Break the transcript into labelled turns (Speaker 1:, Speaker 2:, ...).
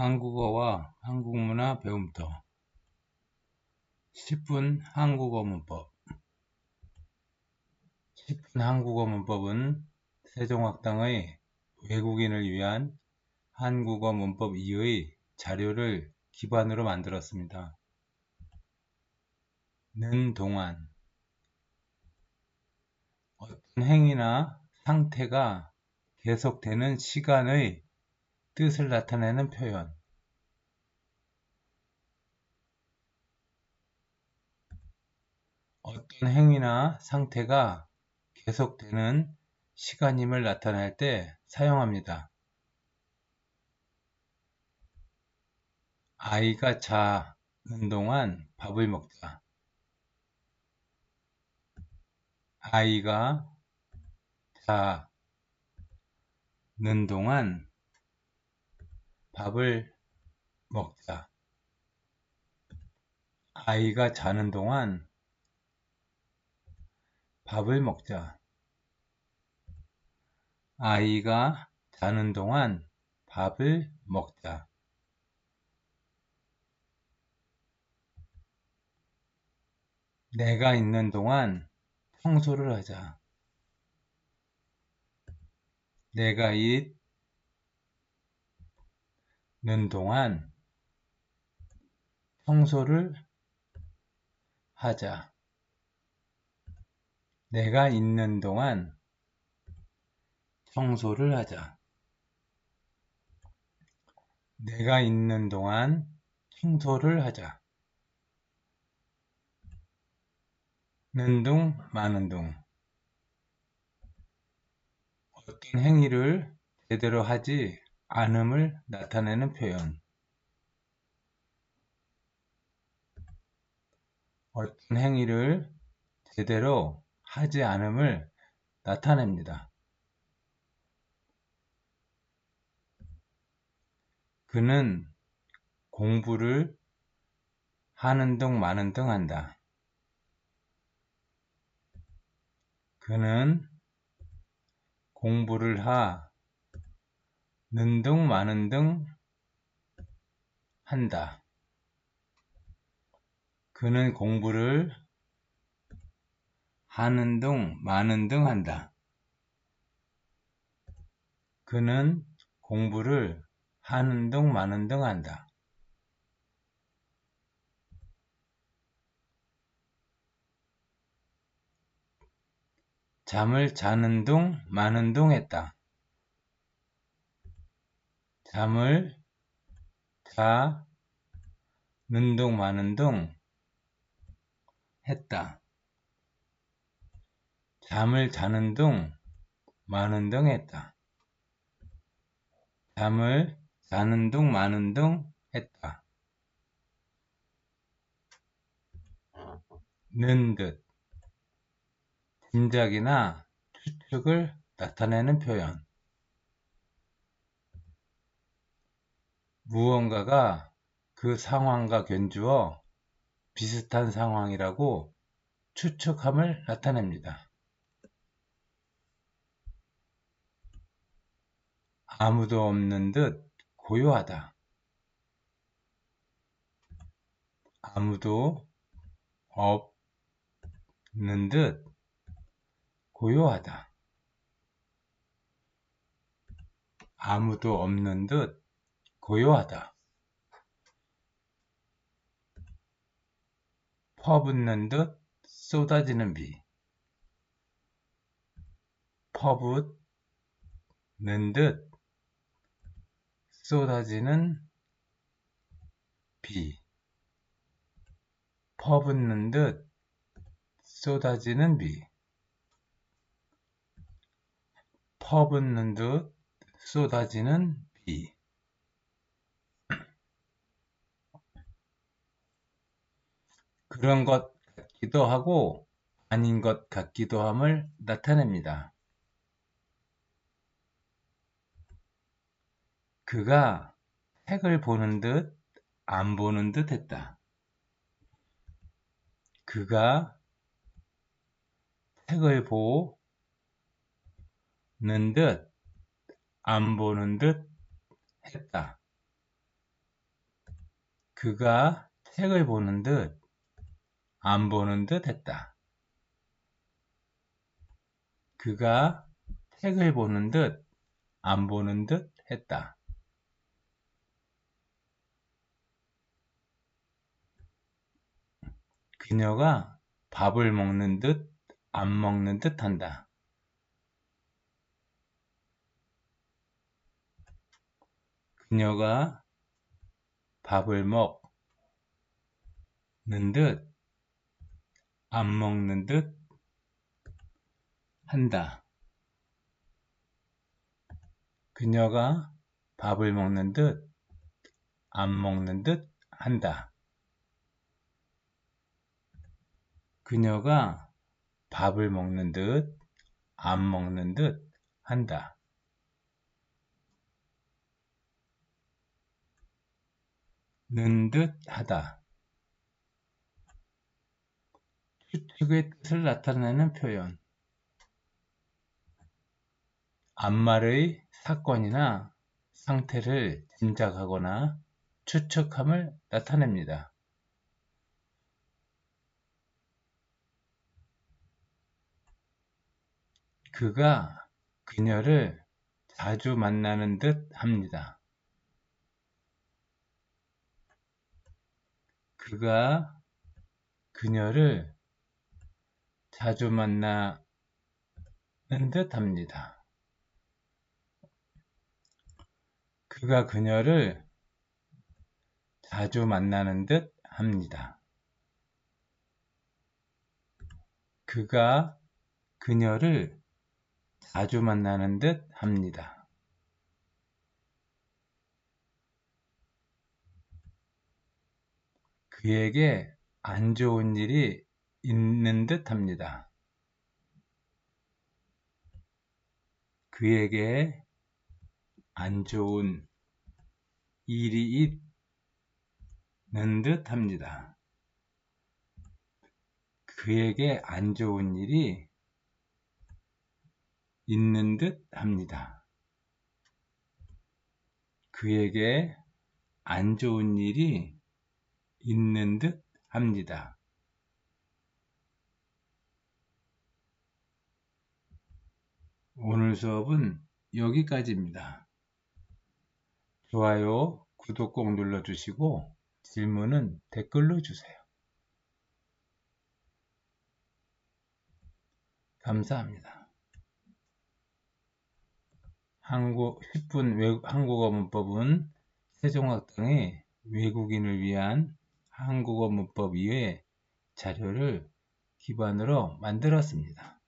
Speaker 1: 한국어와 한국문화 배움터. 10분 한국어 문법. 10분 한국어 문법은 세종학당의 외국인을 위한 한국어 문법 2의 자료를 기반으로 만들었습니다. 는 동안. 어떤 행위나 상태가 계속되는 시간의 뜻을 나타내는 표현 어떤 행위나 상태가 계속되는 시간임을 나타낼 때 사용합니다. 아이가 자는 동안 밥을 먹자. 아이가 자는 동안 밥을 먹자. 아이가 자는 동안 밥을 먹자. 아이가 자는 동안 밥을 먹자. 내가 있는 동안 청소를 하자. 내가 있 는 동안 청소를 하자. 내가 있는 동안 청소를 하자. 내가 있는 동안 청소를 하자. 는 둥, 많은 둥. 어떤 행위를 제대로 하지 않음을 나타내는 표현 어떤 행위를 제대로 하지 않음을 나타냅니다. 그는 공부를 하는 등 마는 등 한다. 그는 공부를 하 는등 많은 등 한다. 그는 공부를 하는 등 많은 등 한다. 그는 공부를 하는 등 많은 등 한다. 잠을 자는 둥 많은 둥 했다. 잠을 자는 둥 마는 둥 했다. 잠을 자는 둥 마는 둥 했다. 잠을 자는 둥 마는 둥 했다. 는 듯, 짐작이나 추측을 나타내는 표현. 무언가가 그 상황과 견주어 비슷한 상황이라고 추측함을 나타냅니다. 아무도 없는 듯 고요하다. 아무도 없는 듯 고요하다. 아무도 없는 듯 고요하다. 퍼붓는 듯 쏟아지는 비. 퍼붓는 듯 쏟아지는 비. 퍼붓는 듯 쏟아지는 비. 퍼붓는 듯 쏟아지는 비. 그런 것 같기도 하고 아닌 것 같기도 함을 나타냅니다. 그가 책을 보는 듯 안 보는 듯 했다. 그가 책을 보는 듯 안 보는 듯 했다. 그가 책을 보는 듯, 안 보는 듯 했다. 그가 책을 보는 듯, 안 보는 듯 했다. 그녀가 밥을 먹는 듯, 안 먹는 듯 한다. 그녀가 밥을 먹는 듯, 안 먹는 듯 한다. 그녀가 밥을 먹는 듯, 안 먹는 듯 한다. 그녀가 밥을 먹는 듯, 안 먹는 듯 한다. 는 듯 하다. 추측의 뜻을 나타내는 표현. 앞말의 사건이나 상태를 짐작하거나 추측함을 나타냅니다. 그가 그녀를 자주 만나는 듯 합니다. 그가 그녀를 자주 만나는 듯 합니다. 그가 그녀를 자주 만나는 듯 합니다. 그가 그녀를 자주 만나는 듯 합니다. 그에게 안 좋은 일이 있는 듯 합니다. 그에게 안 좋은 일이 있는 듯 합니다. 그에게 안 좋은 일이 있는 듯 합니다. 그에게 안 좋은 일이 있는 듯 합니다. 오늘 수업은 여기까지입니다. 좋아요, 구독 꼭 눌러주시고 질문은 댓글로 주세요. 감사합니다. 한국 10분 외, 한국어 문법은 세종학당의 외국인을 위한 한국어 문법 이외의 자료를 기반으로 만들었습니다.